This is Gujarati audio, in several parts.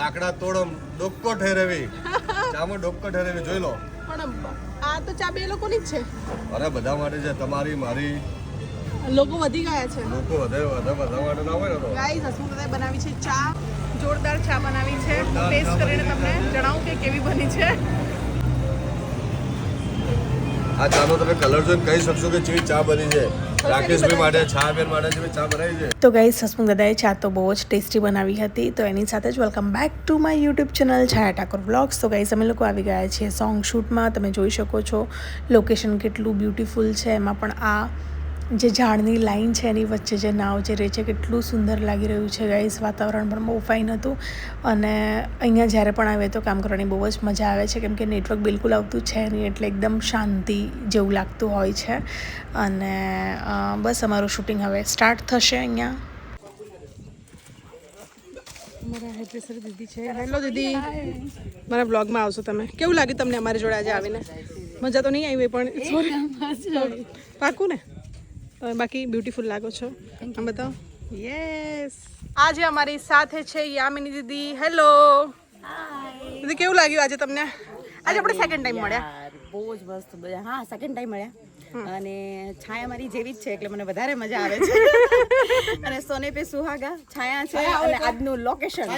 લાકડા તોડમ ડોક્કો ઠેરવી. ચામો ડોક્કો ઠેરવી જોઈ લો. પણ આ તો ચા બે લોકોની જ છે. અરે બધા માટે છે તમારી મારી. લોકો વધી ગયા છે. લોકો વધે વધે બધા માટે ના હોય ને તો. ગાઈસ હસમુખદાએ બનાવી છે ચા. જોરદાર ચા બનાવી છે. ટેસ્ટ કરીને તમને જણાવું કે કેવી બની છે. આ ચાનો તમે કલર જોઈને કહી શકશો કે ચેવી ચા બની છે. રાકેશભાઈ માટે છા. બેન માટે જેવી ચા બનાવી છે. તો ગાઈસ હસમુખ દાદાએ ચા તો બહુ જ ટેસ્ટી બનાવી હતી. તો એની સાથે જ welcome back to my YouTube channel Chhaya Thakor vlogs તો ગાઈસ અમે લોકો આવી ગયા છીએ સોંગ શૂટમાં તમે જોઈ શકો છો લોકેશન કેટલું બ્યુટીફુલ છે. એમાં પણ આ જે ઝાડની લાઈન છે એની વચ્ચે જે નાવ જે રહે છે કેટલું સુંદર લાગી રહ્યું છે ગાઈસ વાતાવરણ પણ બહુ ફાઇન હતું. અને અહીંયા જ્યારે પણ આવે તો કામ કરવાની બહુ જ મજા આવે છે કેમ કે નેટવર્ક બિલકુલ આવતું છે નહીં એટલે એકદમ શાંતિ જેવું લાગતું હોય છે. અને બસ અમારું શૂટિંગ હવે સ્ટાર્ટ થશે અહીંયા. મારા હેડ્રેસર દીદી છે. હેલો દીદી. મારા બ્લોગમાં આવશો તમે. કેવું લાગ્યું તમને અમારી જોડે આજે આવીને? મજા તો નહીં આવી પણ સોરી પાકું ને? તમે બાકી બ્યુટીફુલ લાગો છો. આમ બતાવો. યસ આજે અમારી સાથે છે યામિની દીદી. હેલો દીદી કેવું લાગ્યું આજે તમને? આજે આપણે સેકન્ડ ટાઈમ મળ્યા. બહુ જ મસ્ત હા સેકન્ડ ટાઈમ મળ્યા. અને છાયા મારી જેવી જ છે એટલે મને વધારે મજા આવે છે. અને સોને પે સુહાગા છાયા છે અને આજનું લોકેશન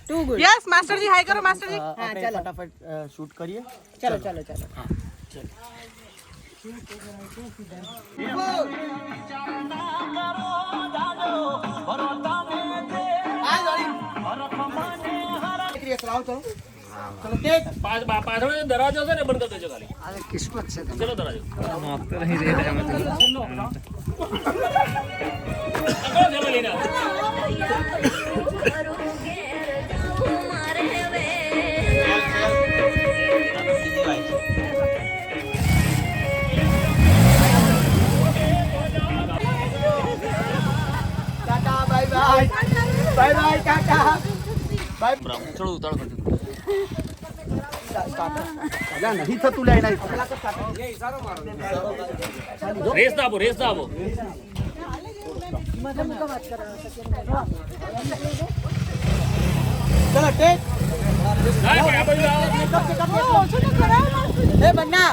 ટુ ગુડ યસ માસ્ટરજી હાય કરો માસ્ટરજી હા ચલો. ફટાફટ શૂટ કરીએ. ચલો ચલો. ચલો પાછળ દરવાજો છે ને બંધ કરી દેજો ખાલી કિસ્મત છે ચલો દરવાજો આગળ જવા લઈને આવો. ચલો ઉતાળો કરજો નહીં થતું લે રેસ દાબો રેસ દાબો ચલો ટેક. એ બન્ના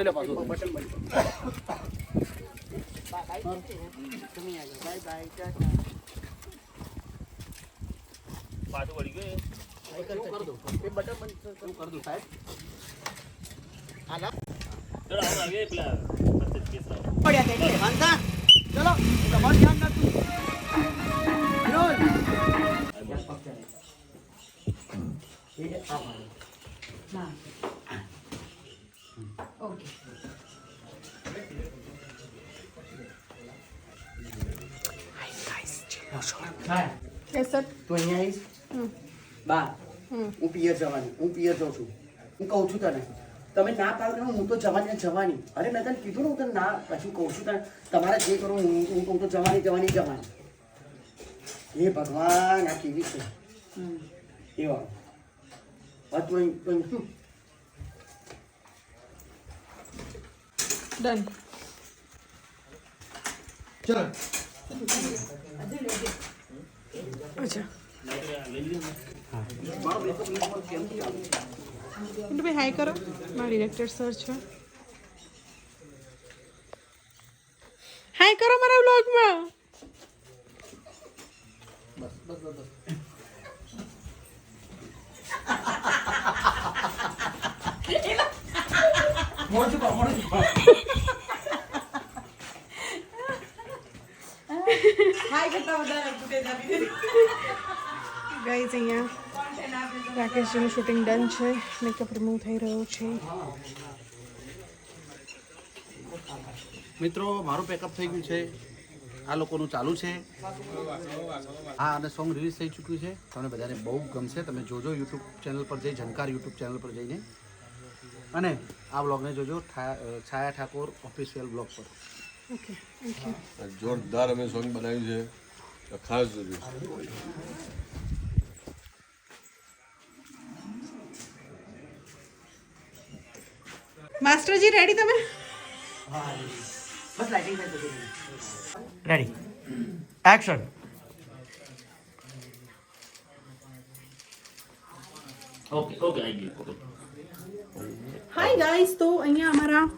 ટેક લાઈન ટેક બધી ટેક રોલ સાયલેન્ટ લઈ લો પાછું. પાછું વળી ગયું ચલો તે વાંધા ચલો તમારું ધ્યાન રાખતું રોલ યસ સર તું અહીંયા આવીશ? બા હું પિયર જવાની હું પિયર જઉં છું. હું કહું છું તને તમે ના પાડો કે હું તો જવાની ને જવાની. અરે મેં તને કીધું ને હું તને ના પછી કહું છું તને તમારે જે કરો હું હું તો જવાની જવાની જવાની. હે ભગવાન આ કેવી છે? એવા. હવે તું ડન ચલો અચ્છા ભાઈ હાય કરો મારા ડિરેક્ટર સર છે હાય કરો મારા બ્લોગમાં મોડું છું મોડું છું ગાઈઝ અહીંયા રાકેશજીનું શૂટિંગ ડન છે. મેકઅપ રિમૂવ થઈ રહ્યો છે. મિત્રો મારું પેકઅપ થઈ ગયું છે. આ લોકોનું ચાલુ છે. હા અને સોંગ રિલીઝ થઈ ચૂક્યું છે. તમને બધાને બહુ ગમશે. તમે જોજો યુટ્યુબ ચેનલ પર જઈ ઝંકાર યુટ્યુબ ચેનલ પર જઈને. અને આ બ્લોગને જોજો છાયા ઠાકોર ઓફિશિયલ બ્લોગ પર. જોરદાર અમે સોંગ બનાવ્યું છે તો ખાસ જોજો માસ્ટરજી રેડી તમે બસ લાઇટિંગ થઈ જશે રેડી એક્શન ઓકે ઓકે આવી ગયું ઓકે હાય ગાઈસ તો અહીંયા અમારા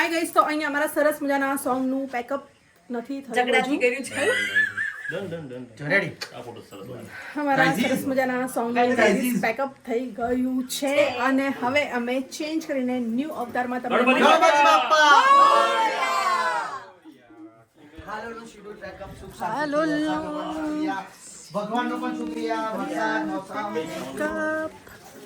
હાય ગઈસ તો અહીંયા અમારા સરસ મજાના સોંગનું પેકઅપ નથી થયું ઝઘડાથી કર્યું છે. અમારા સરસ મજાના સોંગનું પેકઅપ થઈ ગયું છે અને હવે અમે ચેન્જ કરીને ન્યૂ અવતારમાં તમને શાંતિ ભગવાનનો પણ શુક્રિયા વરસાદ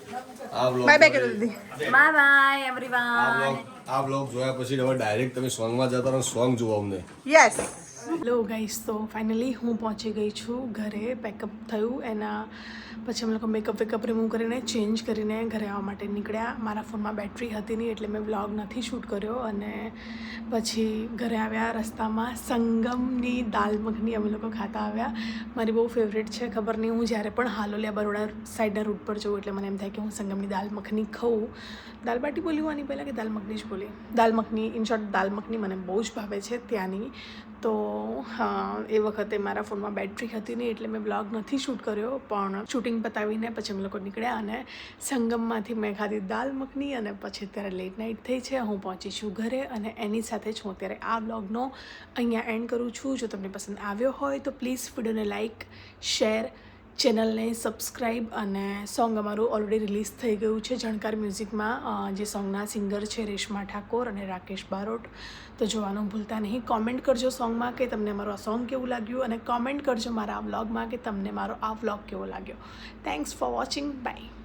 બાય બાય કરી દીધી બાય બાય એવરીવન આ બ્લોગ જોયા પછી હવે ડાયરેક્ટ તમે સોંગમાં જતા રહો સોંગ જોવા અમને. યસ હેલો ગાઈસ તો ફાઇનલી હું પહોંચી ગઈ છું ઘરે પેકઅપ થયું. એના પછી અમે લોકો મેકઅપ વેકઅપ રિમૂવ કરીને ચેન્જ કરીને ઘરે આવવા માટે નીકળ્યા. મારા ફોનમાં બેટરી હતી નહીં, એટલે મેં વ્લોગ નથી શૂટ કર્યો. અને પછી ઘરે આવ્યા રસ્તામાં સંગમની દાલ મખની અમે લોકો ખાતા આવ્યા. મારી બહુ ફેવરેટ છે, ખબર નહીં. હું જ્યારે પણ હાલોલિયા બરોડા સાઈડના રૂટ પર જઉં એટલે મને એમ થાય કે હું સંગમની દાલ મખની ખાઉં. દાલ બાટી બોલી આની પહેલાં કે દાલ મખની જ બોલી? દાલ મખની ઇન શોર્ટ દાલ મખની મને બહુ જ ભાવે છે ત્યાંની. તો એ વખતે મારા ફોનમાં બેટરી હતી નહીં એટલે મેં બ્લોગ નથી શૂટ કર્યો, પણ શૂટિંગ પતાવીને પછી અમે લોકો નીકળ્યા અને સંગમમાંથી મેં ખાધી દાલ મખની અને પછી અત્યારે લેટ નાઇટ થઈ છે, હું પહોંચી છું ઘરે અને એની સાથે જ હું અત્યારે આ બ્લોગનો અહીંયા એન્ડ કરું છું. જો તમને પસંદ આવ્યો હોય તો પ્લીઝ વિડીયોને લાઇક શેર ચેનલને સબસ્ક્રાઈબ અને સોંગ અમારું ઓલરેડી રિલીઝ થઈ ગયું છે જણકાર મ્યુઝિકમાં. જે સોંગના સિંગર છે રેશમા ઠાકોર અને રાકેશ બારોટ. તો જોવાનું ભૂલતા નહીં. કોમેન્ટ કરજો સોંગમાં કે તમને મારું આ સોંગ કેવું લાગ્યું અને કોમેન્ટ કરજો મારા આ વ્લોગમાં કે તમને મારો આ વ્લોગ કેવો લાગ્યો. Thanks for watching bye